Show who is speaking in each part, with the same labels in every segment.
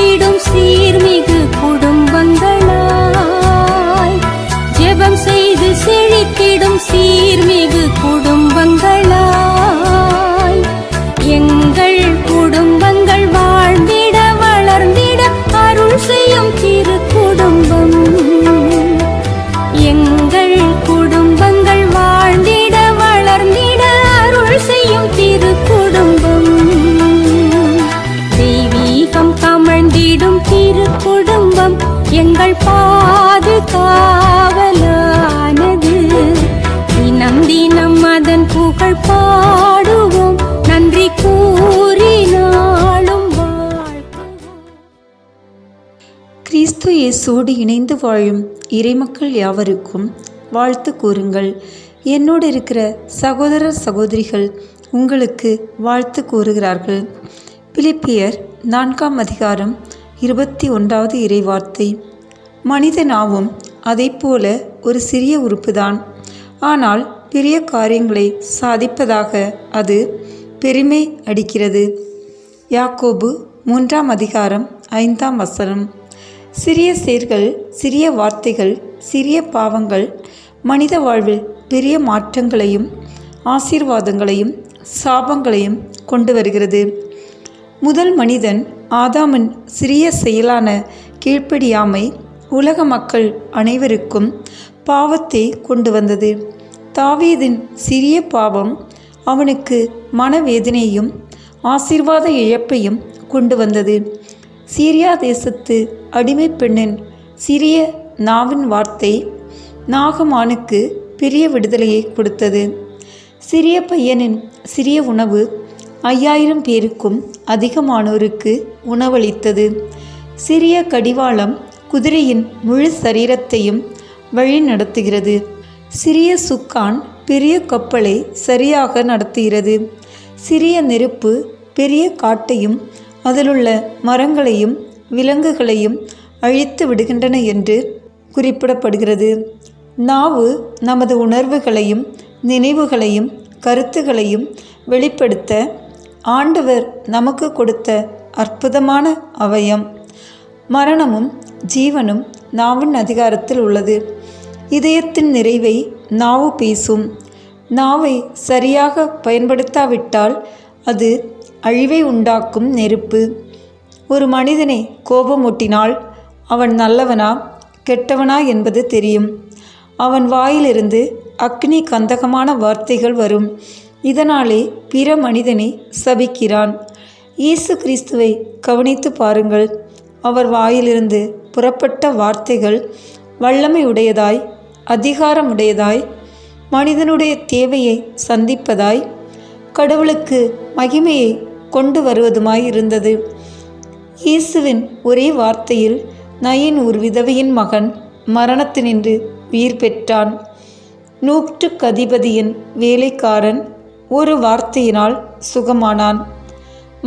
Speaker 1: செழித்திடும் சீர்மிகு குடும்பங்களாய். ஜெபம் செய்து செழித்திடும் சீர் திரு குடும்பம் எங்கள் பாதுகாவலானது தினம் தினம் அதன் புகழ் பாடுவோம். நன்றி கூறி நாளும்
Speaker 2: கிறிஸ்து இயேசோடு இணைந்து வாழும் இறைமக்கள் யாவருக்கும் வாழ்த்து கூறுங்கள். என்னோடு இருக்கிற சகோதரர் சகோதரிகள் உங்களுக்கு வாழ்த்து கூறுகிறார்கள். பிலிப்பியர் நான்காம் அதிகாரம் இருபத்தி ஒன்றாவது இறைவார்த்தை. மனித நாவும் அதைப்போல ஒரு சிறிய உறுப்புதான். ஆனால் பெரிய காரியங்களை சாதிப்பதாக அது பெருமை அடிக்கிறது. யாக்கோபு மூன்றாம் அதிகாரம் ஐந்தாம் வசனம். சிறிய செயல்கள் சிறிய வார்த்தைகள் சிறிய பாவங்கள் மனித வாழ்வில் பெரிய மாற்றங்களையும் ஆசீர்வாதங்களையும் சாபங்களையும் கொண்டு வருகிறது. முதல் மனிதன் ஆதாமின் சிறிய செயலான கீழ்ப்படியாமை உலக மக்கள் அனைவருக்கும் பாவத்தை கொண்டு வந்தது. தாவீதின் சிறிய பாவம் அவனுக்கு மனவேதனையும் ஆசீர்வாத இழப்பையும் கொண்டு வந்தது. சீரியா தேசத்து அடிமை பெண்ணின் சிறிய நாவின் வார்த்தை நாகமானுக்கு பெரிய விடுதலையை கொடுத்தது. சிறிய பையனின் சிறிய உணவு ஐயாயிரம் பேருக்கும் அதிகமானோருக்கு உணவளித்தது. சிறிய கடிவாளம் குதிரையின் முழு சரீரத்தையும் வழி நடத்துகிறது. சிறிய சுக்கான் பெரிய கப்பலை சரியாக நடத்துகிறது. சிறிய நெருப்பு பெரிய காட்டையும் அதிலுள்ள மரங்களையும் விலங்குகளையும் அழித்து விடுகின்றன என்று குறிப்பிடப்படுகிறது. நாவு நமது உணர்வுகளையும் நினைவுகளையும் கருத்துகளையும் வெளிப்படுத்த ஆண்டவர் நமக்கு கொடுத்த அற்புதமான அவயம். மரணமும் ஜீவனும் நாவின் அதிகாரத்தில் உள்ளது. இதயத்தின் நிறைவை நாவு பேசும். நாவை சரியாக பயன்படுத்தாவிட்டால் அது அழிவை உண்டாக்கும் நெருப்பு. ஒரு மனிதனை கோபமூட்டினால் அவன் நல்லவனா கெட்டவனா என்பது தெரியும். அவன் வாயிலிருந்து அக்னி கந்தகமான வார்த்தைகள் வரும். இதனாலே பிற மனிதனை சபிக்கிறான். இயேசு கிறிஸ்துவை கவனித்து பாருங்கள். அவர் வாயிலிருந்து புறப்பட்ட வார்த்தைகள் வல்லமை உடையதாய் அதிகாரமுடையதாய் மனிதனுடைய தேவையை சந்திப்பதாய் கடவுளுக்கு மகிமையை கொண்டு வருவதுமாய் இருந்தது. இயேசுவின் ஒரே வார்த்தையில் நயின் ஒரு விதவையின் மகன் மரணத்தினின்று உயிர் பெற்றான். நூற்று கதிபதியின் வேலைக்காரன் ஒரு வார்த்தையினால் சுகமானான்.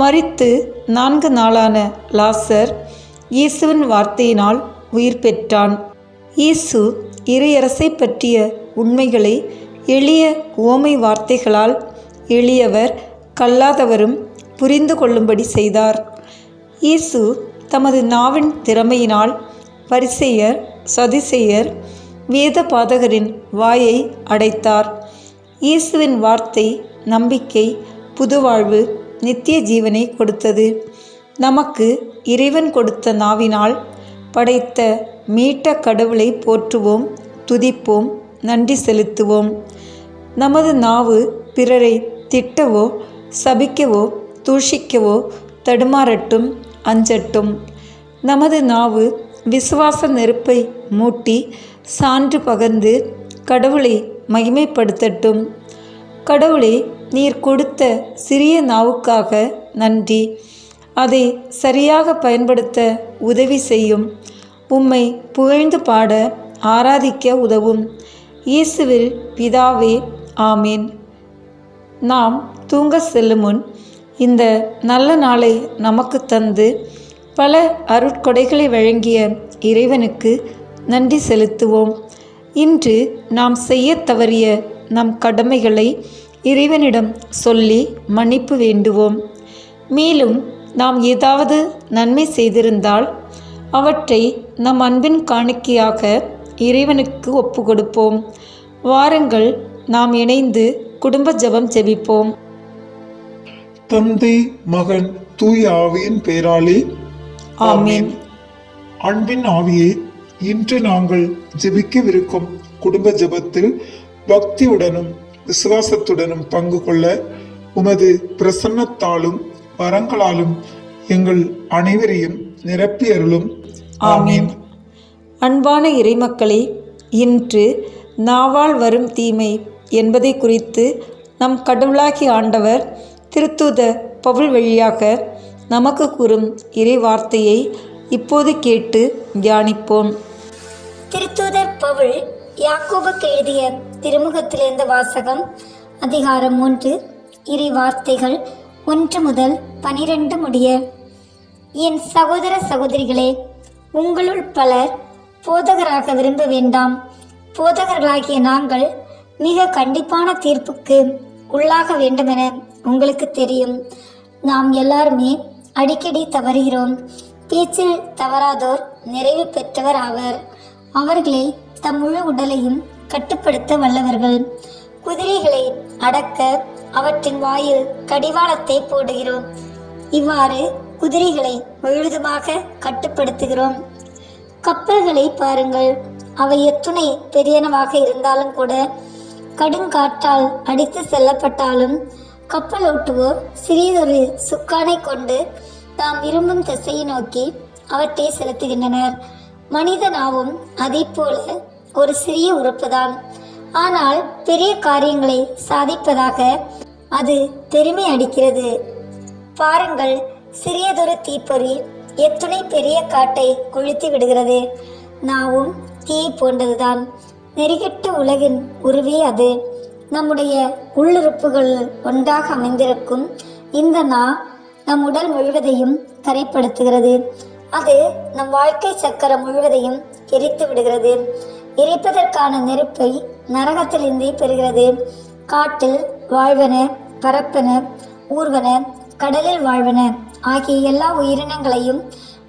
Speaker 2: மறித்து நான்கு நாளான லாசர் இயேசுவின் வார்த்தையினால் உயிர் பெற்றான். இயேசு இறையரசை பற்றிய உண்மைகளை எளிய ஓமை வார்த்தைகளால் எளியவர் கல்லாதவரும் புரிந்து கொள்ளும்படி செய்தார். இயேசு தமது நாவின் திறமையினால் பரிசெயர் சதிசெயர் வேத பாதகரின் வாயை அடைத்தார். இயேசுவின் வார்த்தை நம்பிக்கை புதுவாழ்வு நித்திய ஜீவனை கொடுத்தது. நமக்கு இறைவன் கொடுத்த நாவினால் படைத்த மீட்ட கடவுளை போற்றுவோம் துதிப்போம் நன்றி செலுத்துவோம். நமது நாவு பிறரை திட்டவோ சபிக்கவோ தூஷிக்கவோ தடுமாறட்டும் அஞ்சட்டும். நமது நாவு விசுவாச நெருப்பை மூட்டி சான்று பகர்ந்து கடவுளை மகிமைப்படுத்தட்டும். கடவுளே நீர் கொடுத்த சிறிய நாவுக்காக நன்றி. அதை சரியாக பயன்படுத்த உதவி செய்யும். உம்மை புகழ்ந்து பாட ஆராதிக்க உதவும். இயேசுவில் பிதாவே ஆமேன். நாம் தூங்க செல்லும் முன் இந்த நல்ல நாளை நமக்கு தந்து பல அருட்கொடைகளை வழங்கிய இறைவனுக்கு நன்றி செலுத்துவோம். இன்று நாம் செய்ய தவறிய நம் கடமைகளை இறைவனிடம் சொல்லி மன்னிப்பு வேண்டுவோம். மேலும் நாம் ஏதாவது நன்மை செய்திருந்தால் அவற்றை நம் அன்பின் காணிக்கையாக இறைவனுக்கு ஒப்பு கொடுப்போம் வாருங்கள் நாம் இணைந்து குடும்ப ஜெபம் ஜெபிப்போம்.
Speaker 3: தந்தை மகன் தூய ஆவியின் பேராலே.
Speaker 2: ஆமென்.
Speaker 3: அன்பின் ஆவியே இன்று நாங்கள் ஜெபிக்கவிருக்கும் குடும்ப ஜெபத்தில் பக்தியுடனும் விசுவாசத்துடனும் பங்கு கொள்ள உமது பிரசன்னத்தாலும் வரங்களாலும் எங்கள் அனைவரையும் நிரப்பி அருளும்
Speaker 2: ஆமென். அன்பான இறைமக்களே இன்று நாவால் வரும் தீமை என்பதை குறித்து நம் கடவுளாகி ஆண்டவர் திருத்தூத பவுல் வழியாக நமக்கு கூறும் இறை வார்த்தையை இப்போது கேட்டு தியானிப்போம்.
Speaker 4: திருத்தூதர் பவுல் யாக்கோபுக்கு எழுதிய திருமுகத்திலிருந்து வாசகம் அதிகாரம் மூன்று இறை வார்த்தைகள் ஒன்று முதல் பனிரெண்டு முடிய என் சகோதர சகோதரிகளே உங்களுள் பலர் போதகராக விரும்ப வேண்டாம். போதகர்களாகிய நாங்கள் மிக கண்டிப்பான தீர்ப்புக்கு உள்ளாக வேண்டுமென உங்களுக்கு தெரியும். நாம் எல்லாருமே அடிக்கடி தவறுகிறோம். பேச்சில் தவறாதோர் நிறைவு பெற்றவர் ஆவர். அவர்களே தம் முழு உடலையும் கட்டுப்படுத்த வல்லவர்கள். குதிரைகளை அடக்க அவற்றின் வாயில் கடிவாளத்தை போடுகிறோம். இவ்வாறு குதிரைகளை முழுதுமாக கட்டுப்படுத்துகிறோம். கப்பல்களை பாருங்கள். அவை எத்துணை பெரியனவாக இருந்தாலும் கூட கடுங்காற்றால் அடித்து செல்லப்பட்டாலும் கப்பல் ஓட்டுவோர் சிறியதொரு சுக்கானை கொண்டு தாம் விரும்பும் திசையை நோக்கி அவற்றை செலுத்துகின்றனர். மனிதனாவும் அதைப் போல ஒரு சிறிய உறுப்புதான். ஆனால் பெரிய காரியங்களை சாதிப்பதாக அது பெருமை அடிக்கிறது பாருங்கள் சிறியதொரு தீப்பொறி எத்துணை பெரிய காட்டை கொளுத்தி விடுகிறது. நாவும் தீ போன்றதுதான். நெருகிட்ட உலகின் உருவே அது. நம்முடைய உள்ளுறுப்புகள் ஒன்றாக அமைந்திருக்கும் இந்த நா நம் உடல் முழுவதையும் கரைப்படுத்துகிறது அது நம் வாழ்க்கை சக்கரம் முழுவதையும் எரித்து விடுகிறது. எரிப்பதற்கான நெருப்பை நரகத்திலிருந்தே பெறுகிறது. காட்டில் வாழ்வன பரப்பன ஊர்வன கடலில் வாழ்வன ஆகிய எல்லா உயிரினங்களையும்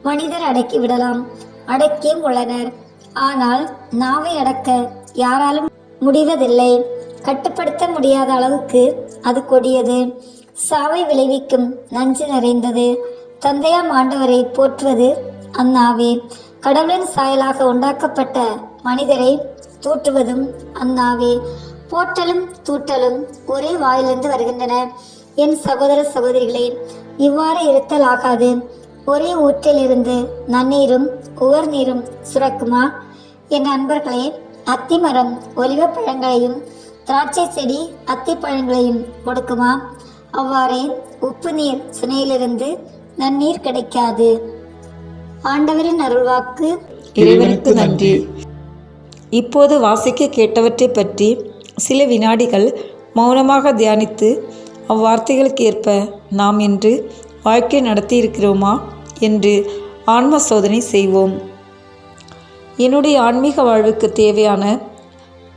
Speaker 4: மனிதர் அடக்கி விடலாம். அடக்கியும் உள்ளனர் ஆனால் நாவை அடக்க யாராலும் முடிவதில்லை. கட்டுப்படுத்த முடியாத அளவுக்கு அது கொடியது. சாவை விளைவிக்கும் நஞ்சு நிறைந்தது. தந்தையாம் ஆண்டவரை போற்றுவது அந்நாவே. கடவுளின் சாயலாக உண்டாக்கப்பட்ட மனிதரை தூற்றுவதும் அந்நாவே போற்றலும் தூட்டலும் ஒரே வாயிலிருந்து வருகின்றன. என் சகோதர சகோதரிகளே இவ்வாறு இருத்தல் ஆகாது. ஒரே ஊற்றிலிருந்து நன்னீரும் உவர் நீரும் சுரக்குமா? என் நண்பர்களே அத்திமரம் ஒலிவப் பழங்களையும் திராட்சை செடி அத்தி பழங்களையும் கொடுக்குமா? அவ்வாறே உப்பு நீர் சுனையிலிருந்து நன்னீர் கிடைக்காது. ஆண்டவரின் அருள்வாக்கு
Speaker 2: இறைவனுக்கு நன்றி. இப்போது வாசிக்க கேட்டவற்றை பற்றி சில வினாடிகள் மௌனமாக தியானித்து அவ்வார்த்தைகளுக்கு ஏற்ப நாம் இன்று வாழ்க்கை நடத்தியிருக்கிறோமா என்று ஆன்ம சோதனை செய்வோம். என்னுடைய ஆன்மீக வாழ்வுக்கு தேவையான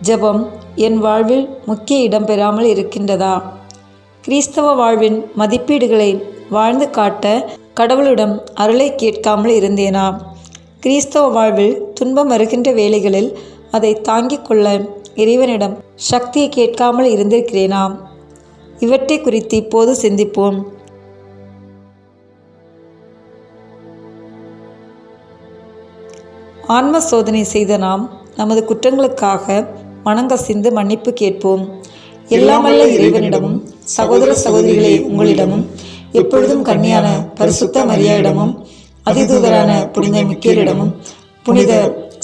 Speaker 2: ஜெபம் என் வாழ்வில் முக்கிய இடம் பெறாமல் இருக்கின்றதா? கிறிஸ்தவ வாழ்வின் மதிப்பீடுகளை வாழ்ந்து காட்ட கடவுளிடம் அருளை கேட்காமல் இருந்தேனா? கிறிஸ்தவ வாழ்வில் துன்பம் வருகின்ற வேளைகளில் அதை தாங்கிக் கொள்ள இறைவனிடம் சக்தியை கேட்காமல் இருந்திருக்கிறேனா? இவற்றை குறித்து இப்போது சிந்திப்போம். ஆன்ம சோதனை செய்த நாம் நமது குற்றங்களுக்காக மனங்கசிந்து மன்னிப்பு கேட்போம். எல்லாமல்ல இறைவனிடமும் சகோதர சகோதரிகளே உங்களிடமும் எப்பொழுதும் கன்னியான பரிசுத்த மரியாயிடமும் அதிதூதரான புனித மிக்கேரிடமும் புனித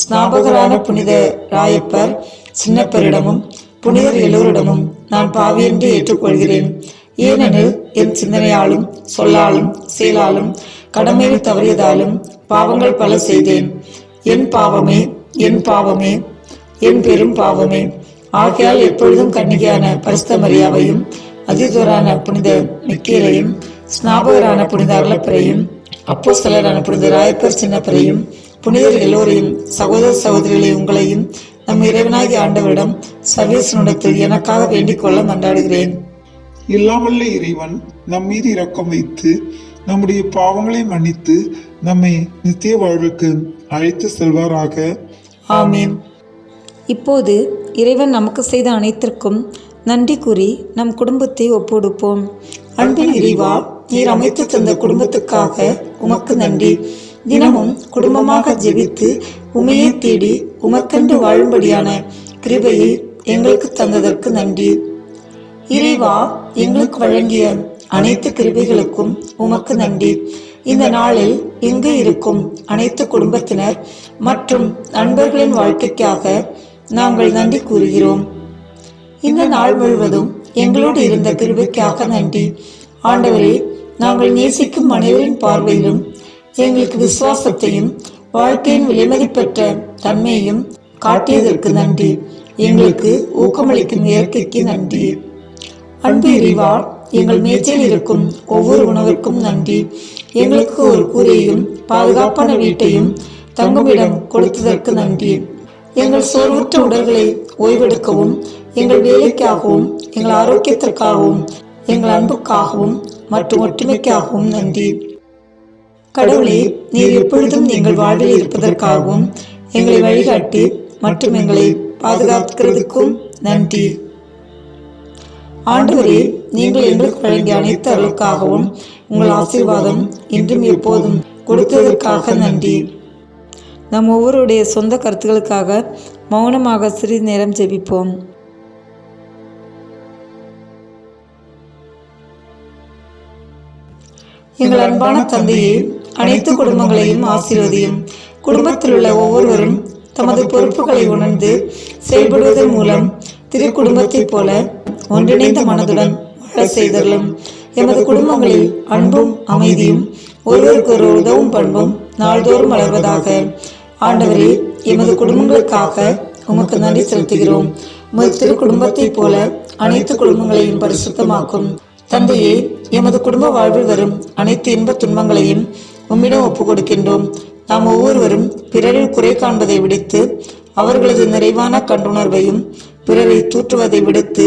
Speaker 2: ஸ்நாபகரான புனித ராயப்பர் சின்னப்பரிடமும் புனிதர் எல்லோரிடமும் நான் பாவி என்று ஏற்றுக்கொள்கிறேன். ஏனெனில் என் சிந்தனையாலும் சொல்லாலும் செயலாலும் கடமையில் தவறியதாலும் பாவங்கள் பல செய்தேன். என் பாவமே என் பாவமே என் பெரும் பாவமே. ஆகையால் எப்பொழுதும் கன்னிகையான பரிசுத்த மரியாவையும் அதிதூரான புனித மிக்கேலையும் ஸ்நாபகரான புனித அருளப்பரையும் அப்போஸ்தலரான புனித ராயப்பர் சின்னப்பரையும் புனிதர் எல்லோரையும் சகோதர சகோதரிகளை உங்களையும் நம் இறைவனாகிய ஆண்டவரிடம் சர்வேசனிடத்தில் எனக்காக வேண்டிக் கொள்ள மன்றாடுகிறேன்.
Speaker 3: இல்லாமல்ல இறைவன் நம் மீது இரக்கம் வைத்து நம்முடைய பாவங்களை மன்னித்து நம்மை நித்திய வாழ்வுக்கு அழைத்து செல்வாராக.
Speaker 2: ஆமீன். இப்போது இறைவன் நமக்கு செய்த அனைத்திற்கும் நன்றி கூறி நம் குடும்பத்தை ஒப்புடுப்போம் அன்பின் இறைவா நீர் அமைத்து தந்த குடும்பத்துக்காக உமக்கு நன்றி. தினமும் குடும்பமாக ஜெபித்து உமையை தேடி உமக்கென்று வாழும்படியான கிருபையை எங்களுக்கு தந்ததற்கு நன்றி. இறைவா எங்களுக்கு வழங்கிய அனைத்து கிருபைகளுக்கும் உமக்கு நன்றி. இந்த நாளில் இங்கு இருக்கும் அனைத்து குடும்பத்தினர் மற்றும் நண்பர்களின் வாழ்க்கைக்காக நாங்கள் நன்றி கூறுகிறோம். இந்த நாள் முழுவதும் எங்களோடு இருந்த கிருபைக்காக நன்றி. ஆண்டவரே நாங்கள் நேசிக்கும் அனைவரின் பார்வையிலும் எங்களுக்கு விசுவாசத்தையும் வாழ்க்கையின் விலைமதிப்பெற்ற தன்மையையும் காட்டியதற்கு நன்றி. எங்களுக்கு ஊக்கமளிக்கும் இயற்கைக்கு நன்றி. அன்பு இறைவா எங்கள் மேய்ச்சல் இருக்கும் ஒவ்வொரு உணவிற்கும் நன்றி. எங்களுக்கு ஒரு கூரையும் பாதுகாப்பான வீட்டையும் தங்குமிடம் கொடுத்ததற்கு நன்றி. எங்கள் சோர்வுற்ற உடல்களை ஓய்வெடுக்கவும் எங்கள் வேலைக்காகவும் எங்கள் ஆரோக்கியத்திற்காகவும் எங்கள் அன்புக்காகவும் மற்றும் ஒற்றுமைக்காகவும் நன்றி. கடவுளே நீர் எப்பொழுதும் எங்கள் வாழ்வில் இருப்பதற்காகவும் எங்களை வழிகாட்டி மற்றும் எங்களை பாதுகாக்கிறதுக்கும் நன்றி. ஆண்டவரே நீங்கள் எங்களுக்கு வழங்கிய அனைத்து அருளுக்காகவும் உங்கள் ஆசீர்வாதம் இன்றும் எப்போதும் கொடுத்ததற்காக நன்றி. நம் ஒவ்வொருடைய சொந்த கருத்துக்களுக்காக மௌனமாக சிறிது நேரம் ஜெபிப்போம். எங்கள் அன்பான தந்தையே அனைத்து குடும்பங்களையும் ஆசீர்வதியும். குடும்பத்தில் உள்ள ஒவ்வொருவரும் தமது பொறுப்புகளை உணர்ந்து செயல்படுவதன் மூலம் திரு குடும்பத்தைப் போல ஒன்றிணைந்த மனதுடன் வாழ செய்தலும் எமது குடும்பங்களில் அன்பும் அமைதியும் ஒருவருக்கு ஒரு உதவும் பண்பும் நாள்தோறும் வளர்வதாக. ஆண்டவரே எமது குடும்பங்களுக்காக உமக்கு நன்றி செலுத்துகிறோம். உமது திரு குடும்பத்தைப் போல அனைத்து குடும்பங்களையும் பரிசுத்தமாக்கும். தந்தையே எமது குடும்ப வாழ்வில் வரும் அனைத்து இன்பத் துன்பங்களையும் உம்மிடம் ஒப்புக் கொடுக்கின்றோம் நாம் ஒவ்வொருவரும் பிறரில் குறை காண்பதை விடுத்து அவர்களது நிறைவான கண்டுணர்வையும் பிறரை தூற்றுவதை விடுத்து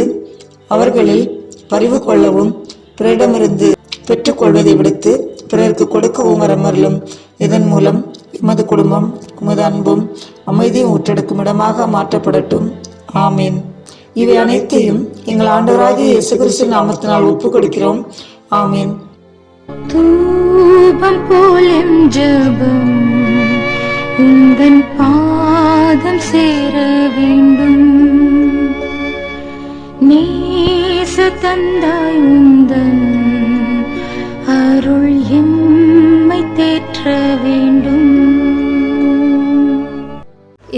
Speaker 2: அவர்களில் பரிவு கொள்ளவும் பிறரிடமிருந்து பெற்றுக்கொள்வதை விடுத்து பிறருக்கு கொடுக்கவும் வரமருளும். இதன் மூலம் எமது குடும்பம் உமது அன்பும் அமைதியும் ஊற்றெடுக்கும் இடமாக மாற்றப்படட்டும். ஆமீன். இவை அனைத்தையும் எங்கள் ஆண்டவராகிய இயேசு கிறிஸ்து நாமத்தினால் ஒப்புக் கொடுக்கிறோம் ஆமீன்.
Speaker 1: தூபம் போலும் ஜபம் உந்தன் பாதம் சேர வேண்டும். நேச தந்தாயும்